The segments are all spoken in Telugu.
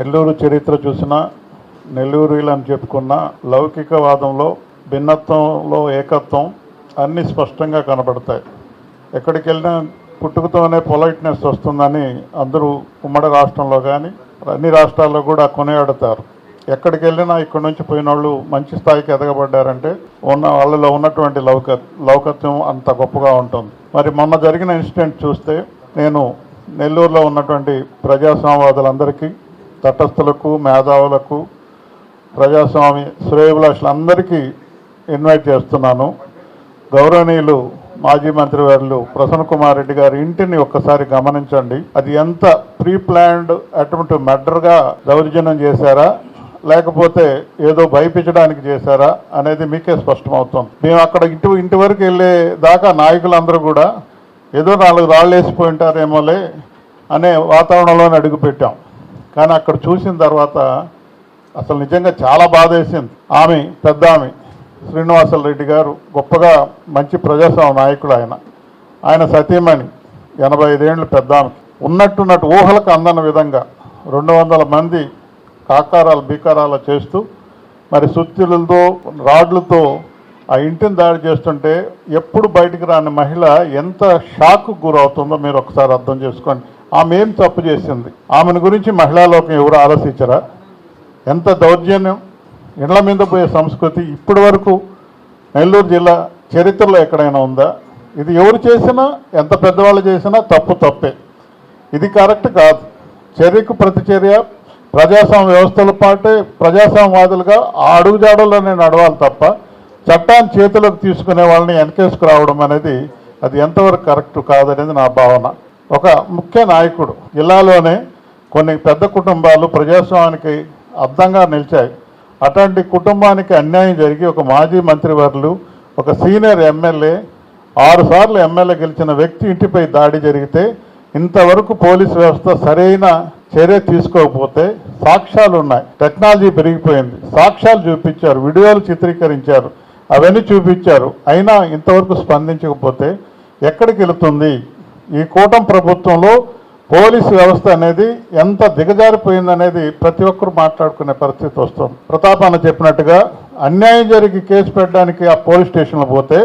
నెల్లూరు చరిత్ర చూసినా నెల్లూరులు అని చెప్పుకున్న లౌకికవాదంలో భిన్నత్వంలో ఏకత్వం అన్నీ స్పష్టంగా కనబడతాయి. ఎక్కడికి వెళ్ళినా పుట్టుకతోనే పొలైట్నెస్ వస్తుందని అందరూ ఉమ్మడి రాష్ట్రంలో కానీ అన్ని రాష్ట్రాల్లో కూడా కొనియాడతారు. ఎక్కడికి వెళ్ళినా ఇక్కడ నుంచి పోయిన వాళ్ళు మంచి స్థాయికి ఎదగబడ్డారంటే ఉన్న వాళ్ళలో ఉన్నటువంటి లౌక లౌకత్వం అంత గొప్పగా ఉంటుంది. మరి మొన్న జరిగిన ఇన్సిడెంట్ చూస్తే నేను నెల్లూరులో ఉన్నటువంటి ప్రజాస్వామ్యవాదులందరికీ తటస్థులకు మేధావులకు ప్రజాస్వామి శ్రేయభిలాషులందరికీ ఇన్వైట్ చేస్తున్నాను. గౌరవనీయులు మాజీ మంత్రి వారు ప్రసన్న కుమార్ రెడ్డి గారి ఇంటిని ఒక్కసారి గమనించండి. అది ఎంత ప్రీ ప్లాన్డ్ అటువంటి మెడర్గా దౌర్జన్యం చేశారా లేకపోతే ఏదో భయపించడానికి చేశారా అనేది మీకే స్పష్టమవుతుంది. మేము అక్కడ ఇంటి ఇంటి వరకు వెళ్ళే దాకా నాయకులందరూ కూడా ఏదో నాలుగు రాళ్ళు వేసిపోయి ఉంటారేమోలే అనే వాతావరణంలోనే అడుగుపెట్టాం. కానీ అక్కడ చూసిన తర్వాత అసలు నిజంగా చాలా బాధ వేసింది ఆమె పెద్ద ఆమె శ్రీనివాసల్ రెడ్డి గారు గొప్పగా మంచి ప్రజాస్వామ్య నాయకుడు ఆయన. ఆయన సతీమణి ఎనభై ఐదేళ్ళు పెద్ద ఆమె. ఉన్నట్టున్నట్టు ఊహలకు అందని విధంగా రెండు వందల మంది కాకారాలు బీకారాలు చేస్తూ మరి సుత్తులతో రాడ్లతో ఆ ఇంటిని దాడి చేస్తుంటే ఎప్పుడు బయటికి రాని మహిళ ఎంత షాక్ గురవుతుందో మీరు ఒకసారి అర్థం చేసుకోండి. ఆమె ఏం తప్పు చేసింది? ఆమెను గురించి మహిళా లోకం ఎవరు ఆలోచించరా? ఎంత దౌర్జన్యం? ఇళ్ళ మీద పోయే సంస్కృతి ఇప్పటి వరకు నెల్లూరు జిల్లా చరిత్రలో ఎక్కడైనా ఉందా? ఇది ఎవరు చేసినా ఎంత పెద్దవాళ్ళు చేసినా తప్పు తప్పే. ఇది కరెక్ట్ కాదు. చర్యకు ప్రతిచర్య ప్రజాస్వామ్య వ్యవస్థల పాటే ప్రజాస్వామ్యవాదులుగా ఆ అడుగుజాడల్లోనే నడవాలి తప్ప చట్టాన్ని చేతులకు తీసుకునే వాళ్ళని వెనకేసుకురావడం అనేది అది ఎంతవరకు కరెక్ట్ కాదనేది నా భావన. ఒక ముఖ్య నాయకుడు. జిల్లాలోనే కొన్ని పెద్ద కుటుంబాలు ప్రజాస్వామ్యానికి అర్థంగా నిలిచాయి. అటువంటి కుటుంబానికి అన్యాయం జరిగి ఒక మాజీ మంత్రివర్యులు ఒక సీనియర్ ఎమ్మెల్యే ఆరుసార్లు ఎమ్మెల్యే గెలిచిన వ్యక్తి ఇంటిపై దాడి జరిగితే ఇంతవరకు పోలీస్ వ్యవస్థ సరైన చర్య తీసుకోకపోతే సాక్ష్యాలు ఉన్నాయి. టెక్నాలజీ పెరిగిపోయింది. సాక్ష్యాలు చూపించారు వీడియోలు చిత్రీకరించారు అవన్నీ చూపించారు. అయినా ఇంతవరకు స్పందించకపోతే ఎక్కడికి వెళుతుంది? ఈ కూటమి ప్రభుత్వంలో పోలీసు వ్యవస్థ అనేది ఎంత దిగజారిపోయిందనేది ప్రతి ఒక్కరు మాట్లాడుకునే పరిస్థితి వస్తుంది. ప్రతాప్ అన్న చెప్పినట్టుగా అన్యాయం జరిగి కేసు పెట్టడానికి ఆ పోలీస్ స్టేషన్లో పోతే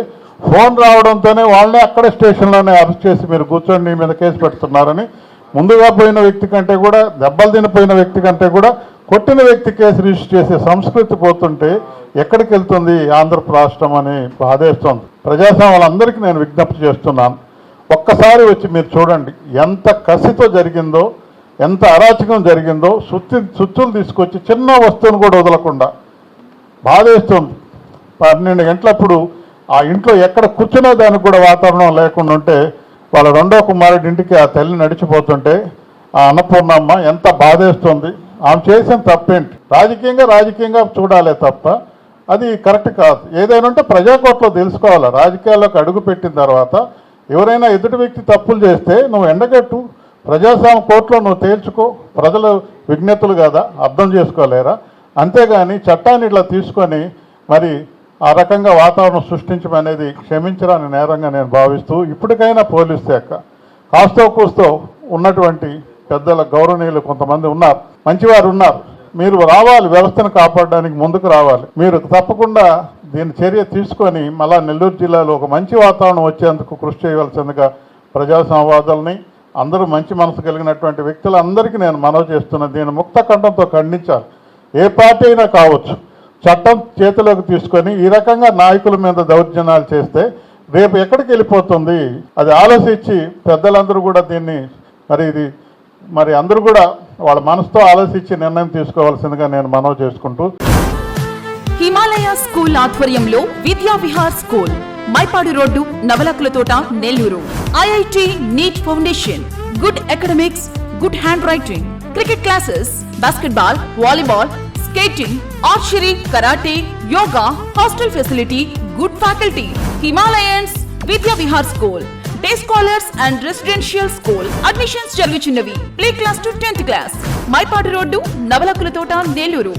ఫోన్ రావడంతోనే వాళ్ళని అక్కడే స్టేషన్లోనే అరెస్ట్ చేసి మీరు కూర్చొని మీద కేసు పెడుతున్నారని ముందుగా పోయిన వ్యక్తి కంటే కూడా దెబ్బలు తినిపోయిన వ్యక్తి కంటే కూడా కొట్టిన వ్యక్తి కేసు రిజిస్టర్ చేసే సంస్కృతి పోతుంటే ఎక్కడికి వెళ్తుంది ఆంధ్ర రాష్ట్రం అని బాధేస్తోంది. ప్రజాస్వామ్యాలందరికీ నేను విజ్ఞప్తి చేస్తున్నాను. ఒక్కసారి వచ్చి మీరు చూడండి ఎంత కసితో జరిగిందో ఎంత అరాచకం జరిగిందో సుత్తి సుత్తులు తీసుకొచ్చి చిన్న వస్తువును కూడా వదలకుండా బాధేస్తుంది. పన్నెండు గంటలప్పుడు ఆ ఇంట్లో ఎక్కడ కూర్చునే దానికి కూడా వాతావరణం లేకుండా ఉంటే వాళ్ళ రెండో కుమారుడి ఇంటికి ఆ తల్లి నడిచిపోతుంటే ఆ అన్నపూర్ణమ్మ ఎంత బాధేస్తుంది. ఆమె చేసిన తప్పేంటి? రాజకీయంగా రాజకీయంగా చూడాలే తప్ప అది కరెక్ట్ కాదు. ఏదైనా ఉంటే ప్రజాకోట్లో తెలుసుకోవాలి? రాజకీయాల్లోకి అడుగు పెట్టిన తర్వాత ఎవరైనా ఎదుటి వ్యక్తి తప్పులు చేస్తే నువ్వు ఎండగట్టు ప్రజాస్వామ్య కోర్టులో నువ్వు తేల్చుకో. ప్రజలు విజ్ఞతలు కదా? అర్థం చేసుకోలేరా? అంతేగాని చట్టాన్ని ఇట్లా తీసుకొని మరి ఆ రకంగా వాతావరణం సృష్టించడం అనేది క్షమించరాని నేరంగా నేను భావిస్తూ ఇప్పటికైనా పోలీస్ శాఖ కాస్తో కూస్తో ఉన్నటువంటి పెద్దల గౌరవనీయులు కొంతమంది ఉన్నారు. మంచివారు ఉన్నారు. మీరు రావాలి వ్యవస్థను కాపాడడానికి ముందుకు రావాలి. మీరు తప్పకుండా దీని చర్య తీసుకొని మళ్ళా నెల్లూరు జిల్లాలో ఒక మంచి వాతావరణం వచ్చేందుకు కృషి చేయవలసిందిగా ప్రజా సంవాదాలని అందరూ మంచి మనసు కలిగినటువంటి వ్యక్తులందరికీ నేను మనవి చేస్తున్నాను దీన్ని ముక్త కంఠంతో ఖండించాలి. ఏ పార్టీ అయినా కావచ్చు చట్టం చేతిలోకి తీసుకొని ఈ రకంగా నాయకుల మీద దౌర్జన్యాలు చేస్తే రేపు ఎక్కడికి వెళ్ళిపోతుంది? అది ఆలోచించి పెద్దలందరూ కూడా దీన్ని మరి ఇది మరి అందరూ కూడా వాళ్ళ మనసుతో ఆలోచించి నిర్ణయం తీసుకోవాల్సిందిగా నేను మనవి చేసుకుంటూ హిమాలయ స్కూల్ ఆధ్వర్యంలో Vidya Vihar school Mypadu road Navalakula Thota Nellore. IIT NEET foundation good academics good handwriting cricket classes basketball volleyball skating archery karate yoga hostel facility good faculty. Himalayans Vidya Vihar school. Day scholars and residential school admissions జరుగుచున్నవి. Play class to tenth class Mypadu road Navalakula Thota Nellore